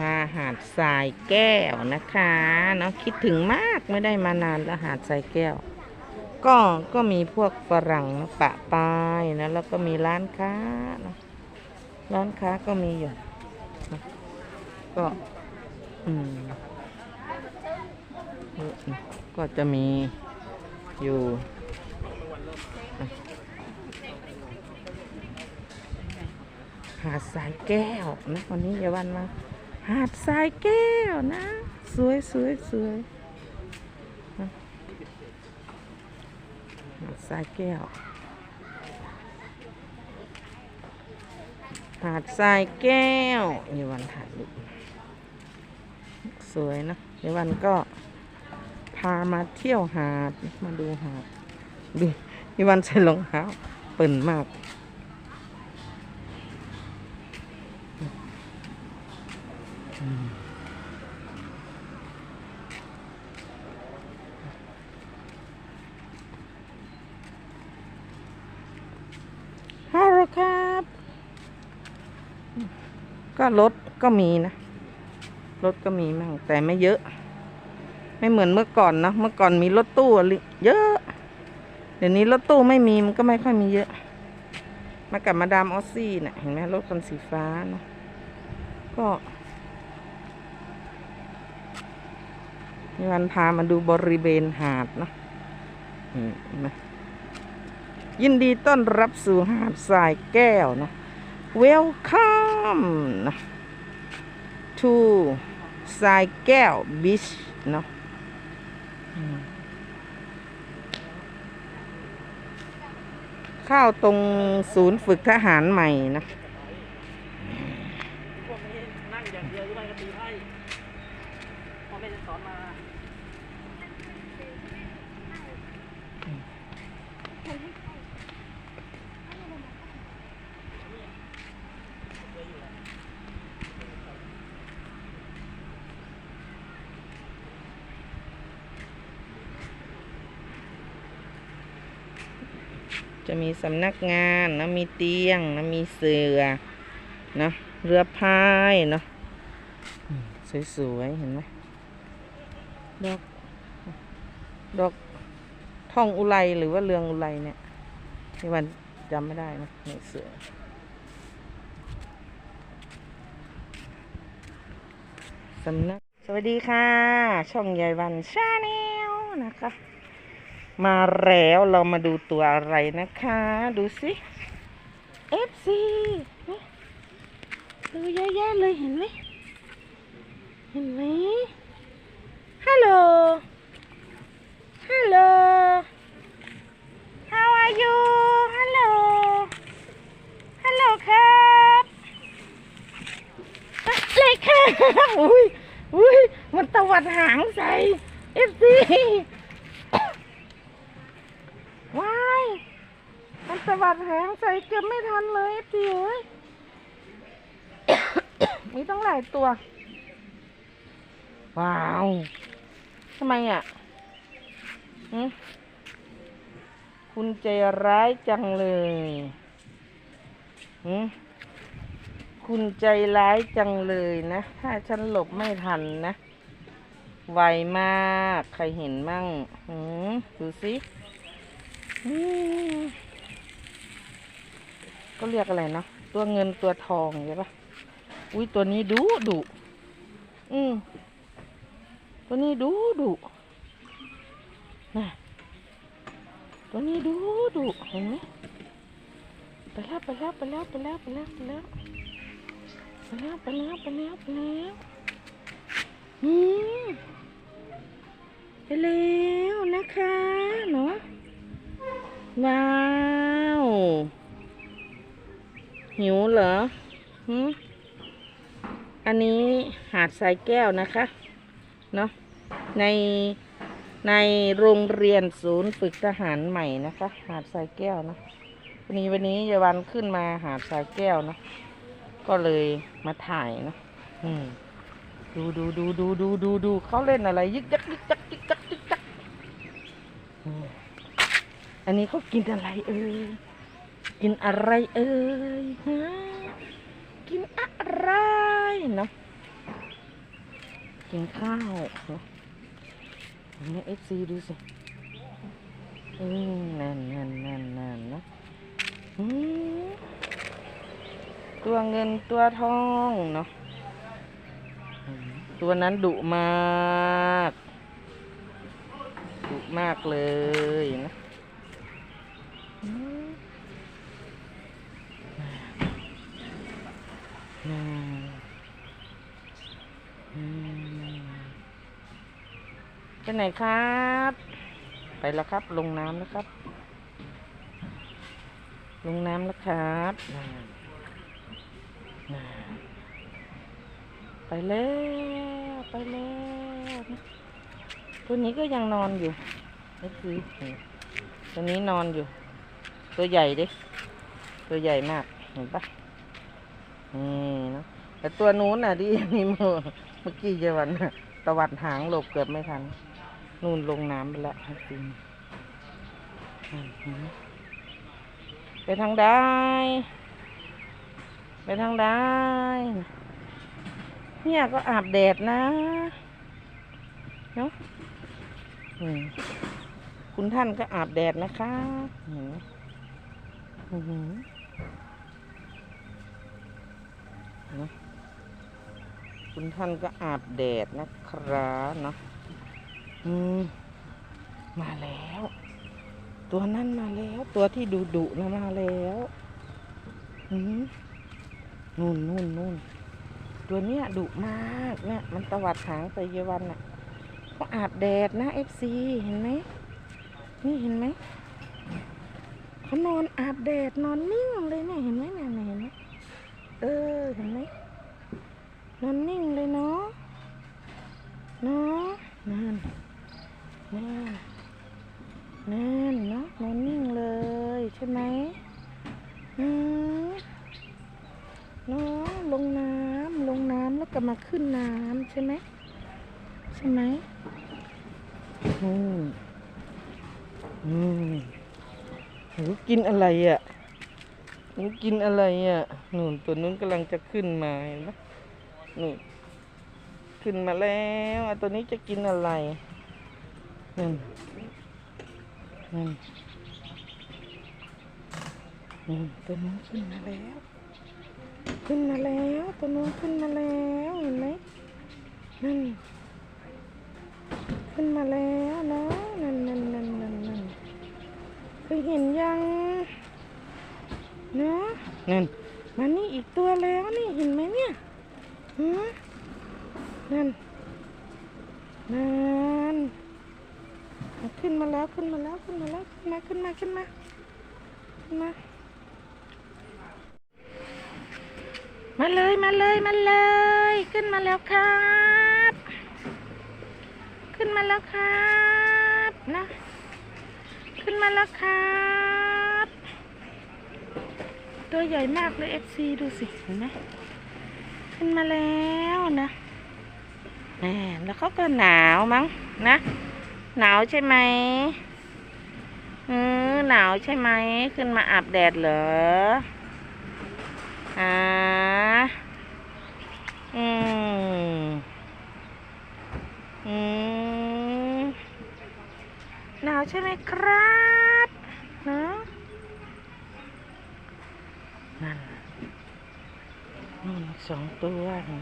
มาหาดทรายแก้วนะคะเนาะคิดถึงมากไม่ได้มานานแล้วหาดทรายแก้ว ก็ก็มีพวกฝรั่งนะปะปายนะแล้วก็มีร้านค้านะร้านค้าก็มีอยู่นะก็อืมก็จะมีอยู่หาดทรายแก้วนะวันนี้อย่าวันมา หาดทรายแก้วนะ สวยสวยสวยหาดทรายแก้ว หาดทรายแก้วอย่าวันถ่ายรูปสวยนะเดี๋ยวันก็พามาเที่ยวหาด มาดูหาดดูยี่วันใส่รองเท้าเปิ่นมาก ฮัลโหลครับ ก็รถก็มีนะรถก็มีมั่งแต่ไม่เยอะ ไม่เหมือนเมื่อก่อนนะเมื่อก่อนมีรถตู้เยอะ เดี๋ยวนี้รถตู้ไม่มีมันก็ไม่ค่อยมีเยอะ มากับมาดามออซี่นะ่ะเห็นไหมรถคันสีฟ้านะก็มีวันพามาดูบริเวณหาดนะเห็นไหมยินดีต้อนรับสู่หาดทรายแก้วนะเวลค้า Welcome นะ to ทรายแก้ว Beach เนาะเข้าตรงศูนย์ฝึกทหารใหม่นะพวกนี้นั่งอย่างเดียวหรือไม่ก็ตีไพ่พ่อแม่จะสอนมา จะมีสำนักงานนะมีเตียงนะมีเสือนะเรือพายเนาะสวยๆเห็นไหมดอกดอกท่องอุไรหรือว่าเรืองอุไรเนี่ยนี่วันจำไม่ได้นะนี่เสือสำนักสวัสดีค่ะ ช่องยายวันชาแนลนะคะ มาแล้วเรามาดูตัวอะไรนะคะ ดูสิ FC นี่ดูเยอะแยะเลยเห็นไหมเห็นไหมฮัลโหลฮัลโหล How are you ฮัลโหลฮัลโหลครับอะไรครับอุ้ยอุ้ยมันตวัดหางใส่ FC ว้าย มันสะบัดหางใส่เกือบไม่ทันเลยพี่เอ้ยมีต้องหลายตัว ว้าวทำไมอะหืมคุณใจร้ายจังเลยหืมคุณใจร้ายจังเลยนะ ถ้าฉันหลบไม่ทันนะ ไวมาก ใครเห็นมั่งหืมดูสิอืม ก็เรียกอะไรเนาะตัวเงินตัวทองใช่ปะอุ้ยตัวนี้ดุดุอืมตัวนี้ดุดุนะตัวนี้ดุดุเห็นไหมไปแล้วไปแล้วไปแล้วไปแล้วไปแล้วไปแล้วไปแล้วไปแล้วไปแล้วไปแล้วอืมไปแล้วนะคะเนาะว้าว หิวเหรอหอันนี้หาดทรายแก้วนะคะ เนาะในในโรงเรียนศูนย์ฝึกทหารใหม่นะคะ หาดทรายแก้วนะวันนี้วันนี้ยาวันขึ้นมาหาดทรายแก้วนะก็เลยมาถ่ายนะอืมดูดูดูดูดูดูดูเขาเล่นอะไร ยึกยักยึกยักยึกยักยึกยักอันนี้เขากินอะไรเอ่ย กินอะไรเอ่ยฮะกินอะไรเนาะกินข้าวเนอะนี่เอฟซีดูสิอืมนั่นนั่นนั่นนั่นนะอืมตัวเงินตัวทองเนาะตัวนั้นดุมาก ดุมากเลยนะอืมอืมอืม ไปไหนครับ ไปแล้วครับ ลงน้ำแล้วครับ ลงน้ำแล้วครับไปแล้วไปแล้วตัวนี้ก็ยังนอนอยู่นี่คือตัวนี้นอนอยู่ ตัวใหญ่ดิตัวใหญ่มากเห็นปะนี่นะแต่ตัวนู้นน่ะที่มีเมื่อเมื่อกี้เยวันน่ะตวัดหางหลบเกือบไม่ทัน นู่นลงน้ำไปแล้วจริงไปทางใดไปทางใดเนี่ยก็อาบแดดนะเนาะคุณท่านก็อาบแดดนะคะเห็นไหมอื้อหือเนอะคุณท่านก็อาบแดดนะครับเนาะ อืมมาแล้ว ตัวนั่นมาแล้ว ตัวที่ดุดุนะมาแล้วอืมนู่นนู่นนู่นตัวเนี้ยดุมากเนี่ยมันตวัดหางใส่เยาวันน่ะก็อาบแดดนะเอฟซีเห็นไหมนี่เห็นไหมเขานอนอาบแดดนอนนิ่งเลยเนี่ยเห็นไหมเนี่ยเนี่ยเห็นไหมเออเห็นไหมนอนนิ่งเลยเนาะเนาะนั่น นั่นนั่นเนาะนอนนิ่งเลยใช่ไหมอืมเนาะลงน้ำลงน้ำแล้วก็มาขึ้นน้ำใช่ไหมใช่ไหมอืมอืมหนูกินอะไรอะหนูกินอะไรอะนู่นตัวนู้นกำลังจะขึ้นมาเห็นไหมนี่ขึ้นมาแล้วตัวนี้จะกินอะไร นั่นนั่นนั่นตัวนู้นขึ้นมาแล้ว ขึ้นมาแล้วตัวนู้นขึ้นมาแล้วเห็นไหมนั่น ขึ้นมาแล้วนะนั่นนั่นนั่นนั่นนั่นเคยเห็นยังนะนั่นมานี่อีกตัวแล้วนี่เห็นไหมเนี่ยฮะนั่นนั่น ขึ้นมาแล้วขึ้นมาแล้วขึ้นมาแล้วขึ้นมาขึ้นมาขึ้นมาขึ้นมา มาเลยมาเลยมาเลย ขึ้นมาแล้วครับ ขึ้นมาแล้วครับนะ ขึ้นมาแล้วครับ ตัวใหญ่มากเลยเอฟซีดูสิเห็นไหมขึ้นมาแล้วนะแหมแล้วเขาก็หนาวมั้งนะ หนาวใช่ไหมเออหนาวใช่ไหม ขึ้นมาอาบแดดเหรออ่าอืมอืมหนาวใช่ไหมครับเนอะนั่นนู่นสองตัวนไหม